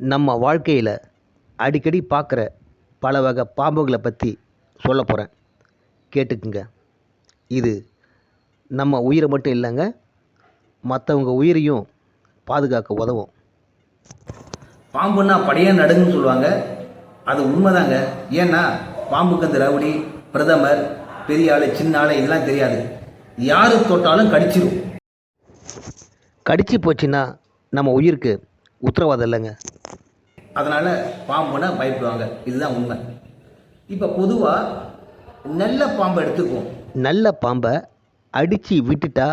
நம்ம வாழ்க்கையில் அடிக்கடி பார்க்குற பல வகை பாம்புகளை பற்றி சொல்ல போகிறேன் கேட்டுக்குங்க. இது நம்ம உயிரை மட்டும் இல்லைங்க மற்றவங்க உயிரையும் பாதுகாக்க உதவும். பாம்புன்னா படையே நடுங்குன்னு சொல்லுவாங்க. அது உண்மைதாங்க. ஏன்னா பாம்புக்கு அந்த ரவுடி பிரதமர் பெரிய ஆளு சின்ன ஆளு இதெல்லாம் தெரியாது. யாரு தொட்டாலும் கடிச்சிரும். கடிச்சு போச்சுன்னா நம்ம உயிருக்கு உத்தரவாதம் இல்லைங்க. அதனால பாம்புனா பயப்படுவாங்க. இதுதான் உண்மை. இப்போ பொதுவாக நல்ல பாம்பை எடுத்துக்குவோம். நல்ல பாம்பை அடித்து விட்டுட்டா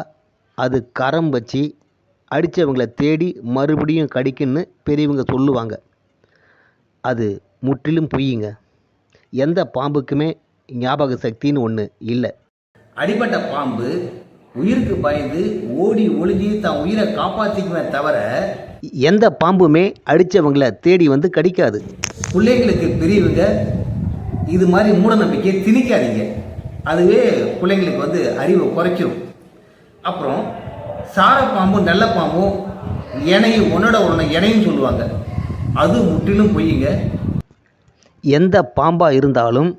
அது கரம் வச்சு அடித்தவங்களை தேடி மறுபடியும் கடிக்குன்னு பெரியவங்க சொல்லுவாங்க. அது முற்றிலும் பொய்யுங்க. எந்த பாம்புக்குமே ஞாபக சக்தின்னு ஒன்று இல்லை. அடிபட்ட பாம்பு உயிருக்கு பயந்து ஓடி ஒளிஞ்சு தன் உயிரை காப்பாற்றிக்குமே தவிர எந்த பாம்புமே அடித்தவங்களை தேடி வந்து கடிக்காது. பிள்ளைங்களுக்கு பெரியவங்க இது மாதிரி மூட நம்பிக்கையை திணிக்காதீங்க. அதுவே பிள்ளைங்களுக்கு வந்து அறிவை குறைக்கும். அப்புறம் சார பாம்பும் நல்ல பாம்பும் இணையும் ஒன்னோட ஒன்று இணையும் சொல்லுவாங்க. அது முற்றிலும் பொய்யுங்க எந்த பாம்பாக இருந்தாலும்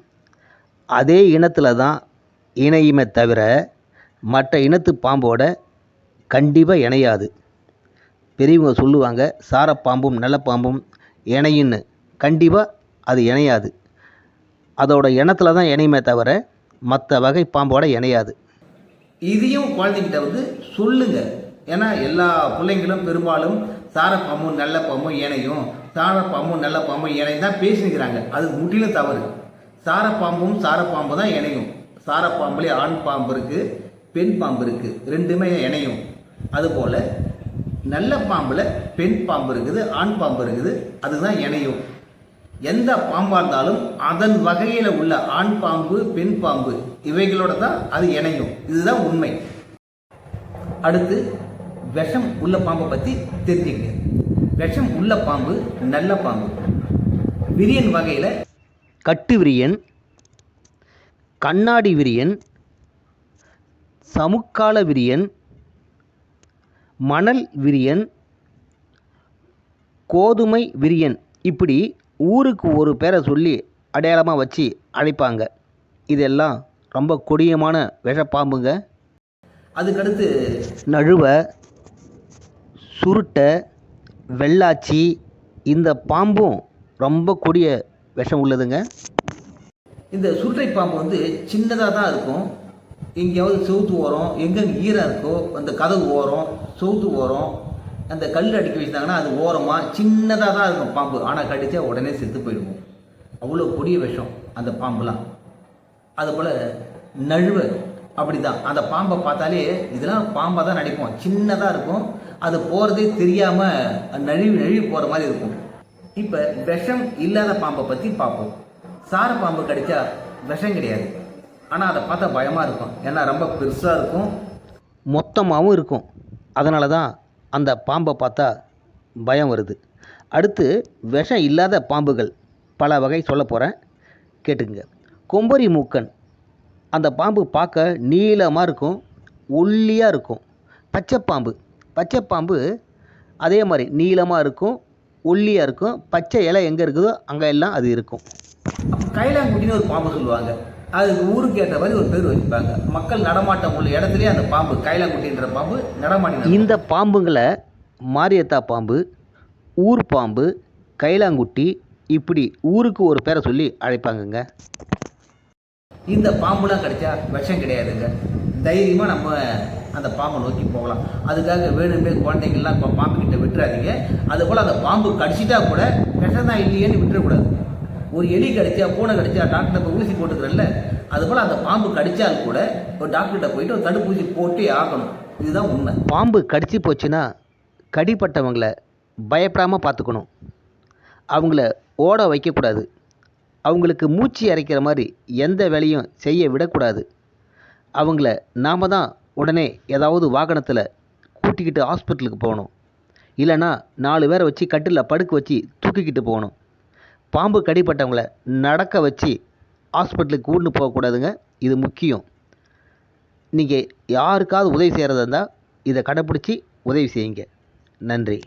அதே இனத்தில் தான் இணையுமே தவிர மற்ற இனத்து பாம்போட கண்டிப்பாக இணையாது. பெரியவங்க சொல்லுவாங்க சாரப்பாம்பும் நல்ல பாம்பும் இணையுன்னு. கண்டிப்பாக அது இணையாது. அதோட இனத்தில் தான் இணையுமே தவிர மற்ற வகை பாம்போட இணையாது. இதையும் குழந்தைகிட்ட வந்து சொல்லுங்க. ஏன்னா எல்லா பிள்ளைங்களும் பெரும்பாலும் சார பாம்பும் நல்ல பாம்பும் இணையும். சார பாம்பும் நல்ல பாம்பும் இணையும் தான் பேசிக்கிறாங்க அது முற்றிலும் தவறு. சார பாம்பும் சார பாம்பு தான் இணையும். சார பாம்புலேயே ஆண் பாம்பு இருக்குது பெண் பாம்பு இருக்கு. ரெண்டுமே இணையும். அதுபோல நல்ல பாம்புல பெண் பாம்பு இருக்குது ஆண் பாம்பு இருக்குது அதுதான் இணையும். எந்த பாம்பாக இருந்தாலும் அதன் வகையில் உள்ள ஆண் பாம்பு பெண் பாம்பு இவைகளோட தான் அது இணையும். இதுதான் உண்மை. அடுத்து விஷம் உள்ள பாம்பை பத்தி தெரிஞ்சுங்க. விஷம் உள்ள பாம்பு நல்ல பாம்பு. விரியன் வகையில கட்டு விரியன் கண்ணாடி விரியன் சமுக்கால விரியன் மணல் விரியன் கோதுமை விரியன் இப்படி ஊருக்கு ஒரு பேரை சொல்லி அடையாளமாக வச்சு அழைப்பாங்க. இதெல்லாம் ரொம்ப கொடியமான விஷப்பாம்புங்க. அதுக்கடுத்து நழுவ சுருட்டை வெள்ளாச்சி இந்த பாம்பும் ரொம்ப கொடிய விஷம் உள்ளதுங்க. இந்த சுருட்டை பாம்பு வந்து சின்னதாக தான் இருக்கும். எங்கேயாவது செவுத்து ஓரம் எங்கெங்கே ஈரம் இருக்கோ அந்த கதவு ஓரம் செவுத்து ஓரம் அந்த கல் அடிக்க வச்சுட்டாங்கன்னா அது ஓரமாக சின்னதாக தான் இருக்கும் பாம்பு. ஆனால் கடித்தா உடனே செத்து போயிடுவோம். அவ்வளோ கொடிய விஷம் அந்த பாம்புலாம். அதுபோல் நழுவ அப்படிதான். அந்த பாம்பை பார்த்தாலே இதெல்லாம் பாம்பாக தான் நடிப்போம். சின்னதாக இருக்கும். அது போகிறதே தெரியாமல் நழுவி நழுவி போகிற மாதிரி இருக்கும். இப்போ விஷம் இல்லாத பாம்பை பற்றி பார்ப்போம். சார பாம்பு கடித்தா விஷம் கிடையாது. ஆனால் அதை பார்த்தா பயமாக இருக்கும். ஏன்னா ரொம்ப பெருசாக இருக்கும். மொத்தமாகவும் இருக்கும். அதனால தான் அந்த பாம்பை பார்த்தா பயம் வருது. அடுத்து விஷம் இல்லாத பாம்புகள். பல வகை சொல்ல போகிறேன் கேட்டுக்குங்க. கொம்பரி மூக்கன். அந்த பாம்பு பார்க்க நீளமாக இருக்கும். ஒல்லியாக இருக்கும். பச்சைப்பாம்பு பச்சைப்பாம்பு அதே மாதிரி நீளமாக இருக்கும். ஒல்லியாக இருக்கும். பச்சை இலை எங்கே இருக்குதோ அங்கே எல்லாம் அது இருக்கும். அப்போ கைலாங்குட்டின்னு ஒரு பாம்பு சொல்லுவாங்க. அதுக்கு ஊருக்கு ஏற்ற மாதிரி ஒரு பேர் வச்சுப்பாங்க. மக்கள் நடமாட்டம் உள்ள இடத்துலயே அந்த பாம்பு கைலாங்குட்டின்ற பாம்பு நடமாட்டி இந்த பாம்புங்களை மாரியத்தா பாம்பு ஊர் பாம்பு கைலாங்குட்டி இப்படி ஊருக்கு ஒரு பேரை சொல்லி அழைப்பாங்கங்க. இந்த பாம்புலாம் கிடைச்சா விஷம் கிடையாதுங்க. தைரியமாக நம்ம அந்த பாம்பை நோக்கி போகலாம். அதுக்காக வேணுமே குழந்தைங்கள்லாம் இப்போ பாம்பு கிட்ட விட்டுறாதீங்க. அதுபோல் அந்த பாம்பு கடிச்சிட்டா கூட விஷம் தான் இல்லையேன்னு விட்டுறக்கூடாது. ஒரு எலி கடிச்சா பூனை கடிச்சா டாக்டர் ஊசி போட்டுக்கிறல்ல அதுபோல் அந்த பாம்பு கடிச்சால் கூட ஒரு டாக்டர்கிட்ட போயிட்டு ஒரு தடுப்பூசி போட்டே ஆகணும். இதுதான் உண்மை. பாம்பு கடிச்சு போச்சுன்னா கடிப்பட்டவங்கள பயப்படாமல் பார்த்துக்கணும் அவங்கள ஓட வைக்கக்கூடாது. அவங்களுக்கு மூச்சு அரைக்கிற மாதிரி எந்த வேலையும் செய்ய விடக்கூடாது. அவங்கள நாம் தான் உடனே ஏதாவது வாகனத்தில் கூட்டிக்கிட்டு ஹாஸ்பிட்டலுக்கு போகணும். இல்லைன்னா நாலு பேரை வச்சு கட்டிலில் படுக்க வச்சு தூக்கிக்கிட்டு போகணும். பாம்பு கடிப்பட்டவங்கள நடக்க வச்சு ஹாஸ்பிட்டலுக்கு கூண்டு போகக்கூடாதுங்க இது முக்கியம். நீங்கள் யாருக்காவது உதவி செய்கிறதா இருந்தால் இதை கடைப்பிடிச்சி உதவி செய்யுங்க. நன்றி.